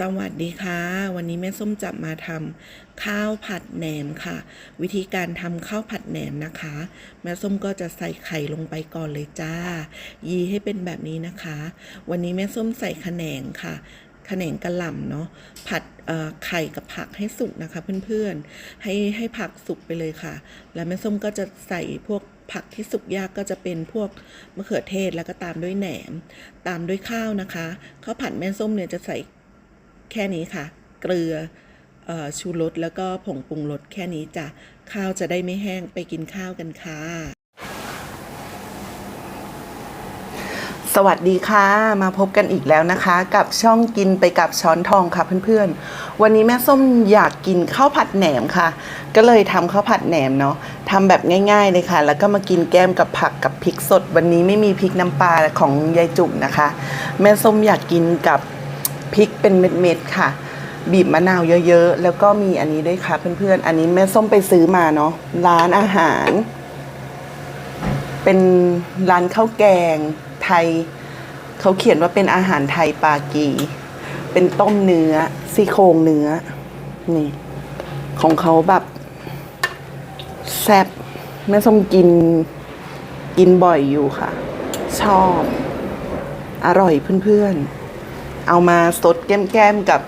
สวัสดีค่ะ วันนี้แม่ส้มจะมาทำข้าวผัดแหนมค่ะ วิธีการทำข้าวผัดแหนมนะคะ แม่ส้มก็จะใส่ไข่ลงไปก่อนเลยจ้า ยีให้เป็นแบบนี้นะคะ วันนี้แม่ส้มใส่ขแหนงค่ะขแหนงกระหล่ำเนาะผัดไข่กับผักให้สุกนะคะ เพื่อนๆ ให้ให้ผักสุกไปเลยค่ะ แล้วแม่ส้มก็จะใส่พวกผักที่สุกยากก็จะเป็นพวกมะเขือเทศแล้วก็ตามด้วยแหนม ตามด้วยข้าวนะคะข้าวผัดแม่ส้มเนี่ยจะใส่ แค่นี้ค่ะ เกลืออชูรสแล้วก็ผงปรุงรสแค่นี้จ้ะ ข้าวจะได้ไม่แห้งไปกินข้าวกันค่ะ สวัสดีค่ะ มาพบกันอีกแล้วนะคะ กับช่องกินไปกับช้อนทองค่ะเพื่อนๆ วันนี้แม่ส้มอยากกินข้าวผัดแหนมค่ะ ก็เลยทำข้าวผัดแหนมเนาะทำแบบง่ายๆเลยค่ะ แล้วก็มากินแก้มกับผักกับพริกสด วันนี้ไม่มีพริกน้ำปลาของยายจุ่มนะคะ แม่ส้มอยากกินกับ พริกเป็นเม็ดๆค่ะ บีบมะนาวเยอะๆ แล้วก็มีอันนี้ด้วยค่ะเพื่อนๆ อันนี้แม่ส้มไปซื้อมาเนาะร้านอาหาร เป็นร้านข้าวแกงไทย เขาเขียนว่าเป็นอาหารไทยปากี เป็นต้มเนื้อซี่โครงเนื้อ นี่ ของเขาแบบแซ่บแม่ส้มกินกินบ่อยอยู่ค่ะ ชอบ อร่อยเพื่อนๆ เอามาสดแก้มๆกับ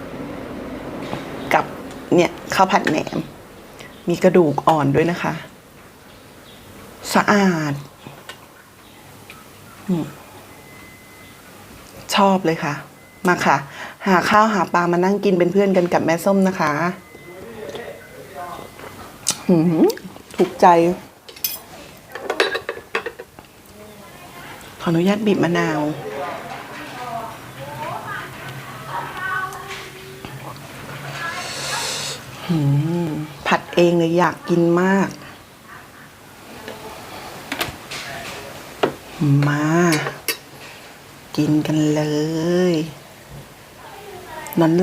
กับเนี่ยข้าวผัดแหนม มีกระดูกอ่อนด้วยนะคะ สะอาดอชอบเลยค่ะ มาค่ะ หาข้าวหาปลามานั่งกินเป็นเพื่อนกันกับแม่ส้มนะคะหืมถูกใจ ขออนุญาตบีบมะนาว ผัดเองเลยอยากกินมาก มา กินกันเลย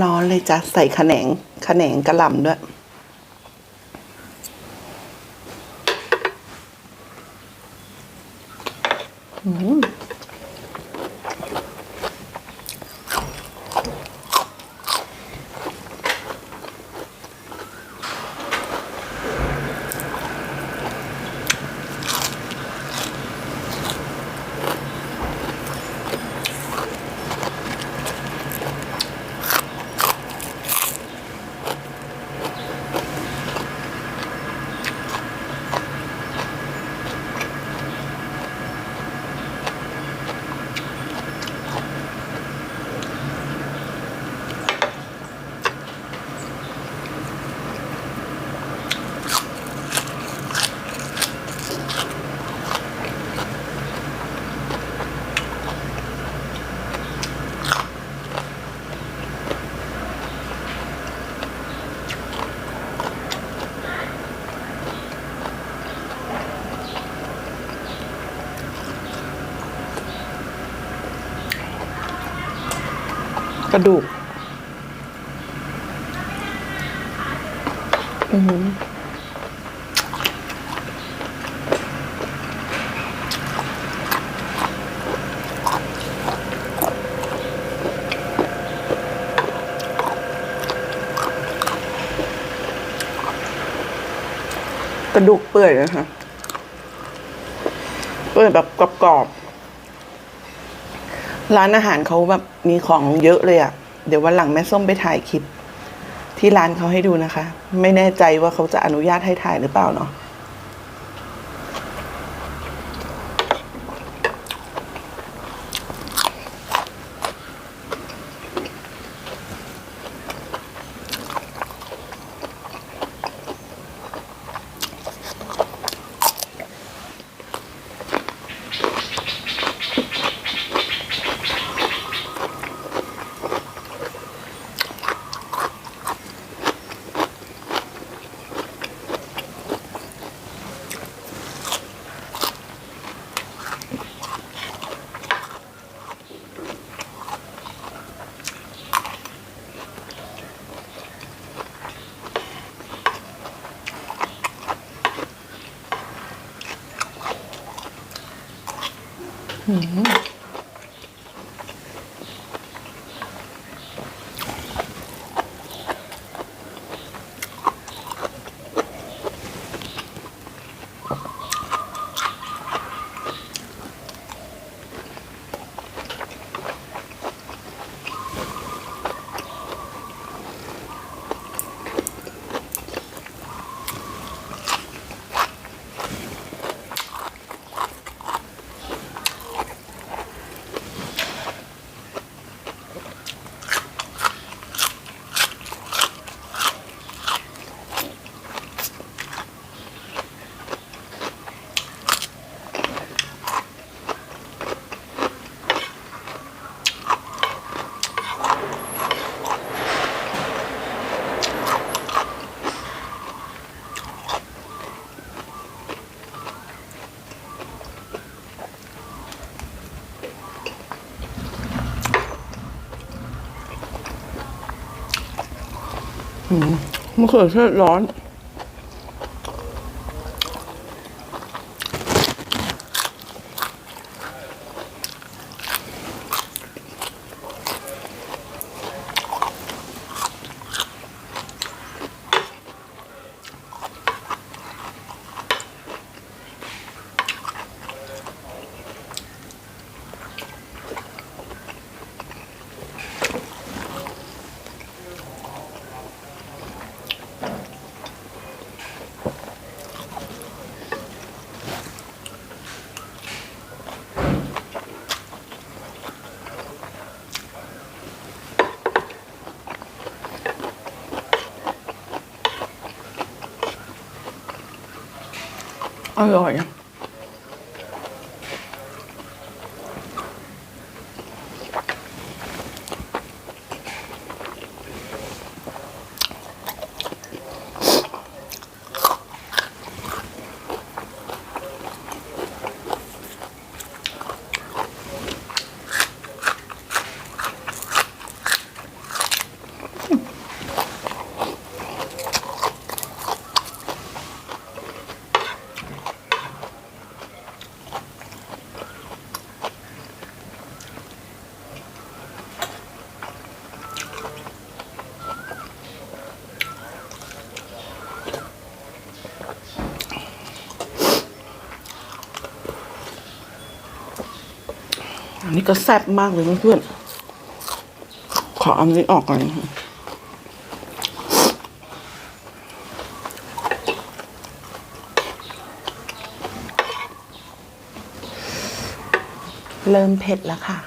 ร้อนๆเลยจ้ะใส่ขแหนงขแหนงกระหล่ำด้วยอืม กระดูก อือหือกระดูกเปื่อยนะคะ เปื่อยแบบกรอบๆ ร้านอาหารเขาแบบมีของเยอะเลยอะ่ะ เดี๋ยววันหลังแม่ส้มไปถ่ายคลิป ที่ร้านเขาให้ดูนะคะ ไม่แน่ใจว่าเขาจะอนุญาตให้ถ่ายหรือเปล่าเนาะ ก มะเขือเทศร้อน อร่อ นี่ก็แซ่บมากเลยเพื่อนๆขอเอาอันนี้ออกก่อนนะเริ่มเผ็ดแล้วค่ะ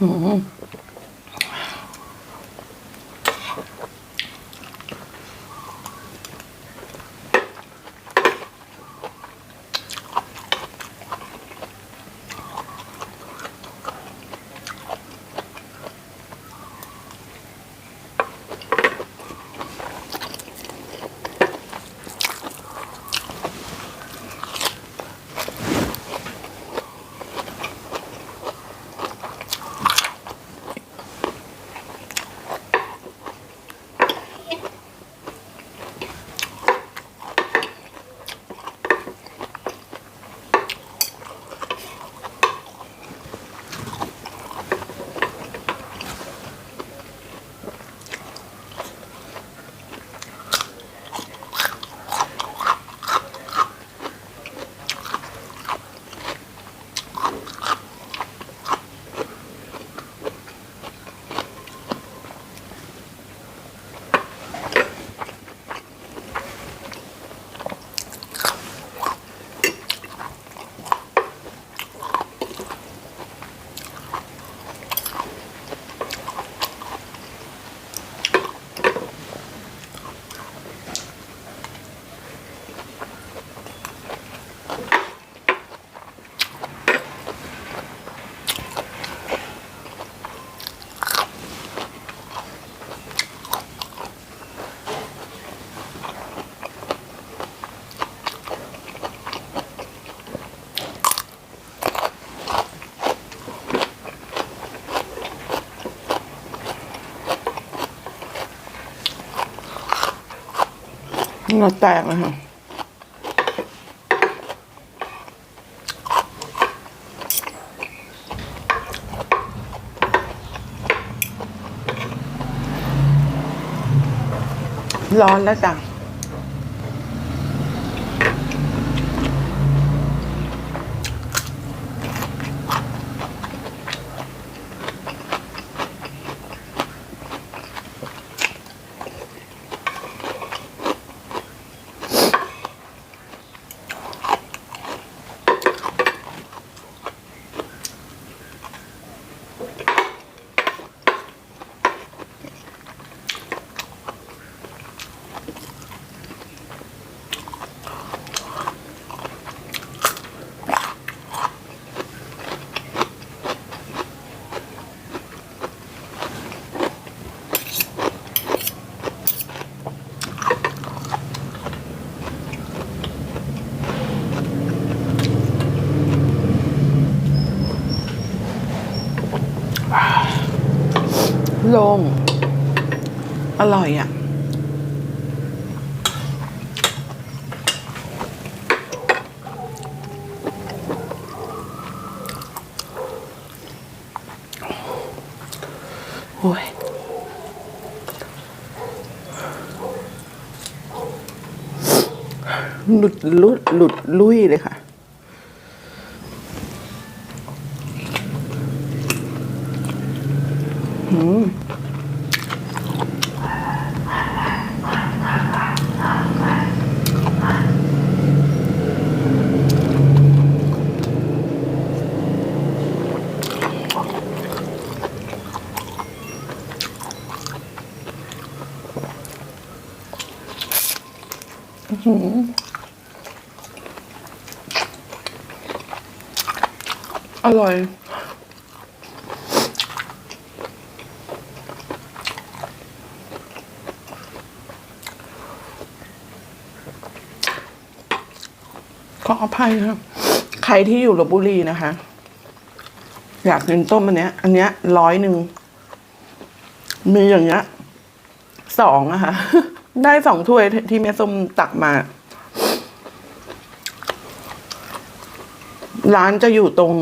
อ เราแตกเลยค่ะร้อนแล้วจ้ะ โล่งอร่อยอะ โอ้ยหลุดลุดหลุดลุยเลยค่ะ อร่อย ขออภัยครับ ใครที่อยู่ลบบุรีนะคะ อยากกินต้มอันเนี้ย อันเนี้ยร้อยหนึ่ง มีอย่างเงี้ยสองอะคะ ได้สองถ้วยที่แม่ส้มตักมา ร้านจะอยู่ตรง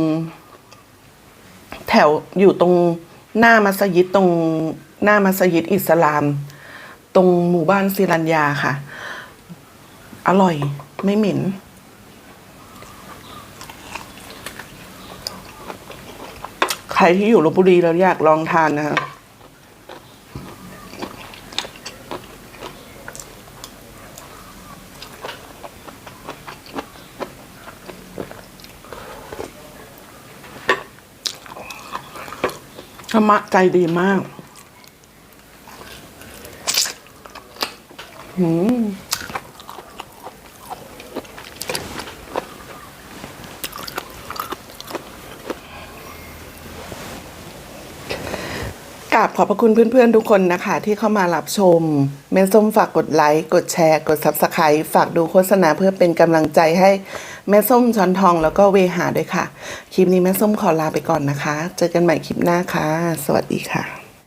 แถวอยู่ตรงหน้ามัสยิดตรงหน้ามัสยิดอิสลาม ตรงหมู่บ้านศิรัญญาค่ะ อร่อยไม่เหม็นใครที่อยู่ลบบุรีแล้วอยากลองทานนะคะ มะใจดีมากหืมกราบขอบพระคุณเพื่อนๆ ทุกคนนะคะ ที่เข้ามารับชมแม่ส้มฝากกดไลค์ กดแชร์ กด Subscribe ฝากดูโฆษณาเพื่อเป็นกำลังใจให้ แม่ส้มช้อนทองแล้วก็เวหาด้วยค่ะ คลิปนี้แม่ส้มขอลาไปก่อนนะคะ เจอกันใหม่คลิปหน้าค่ะ สวัสดีค่ะ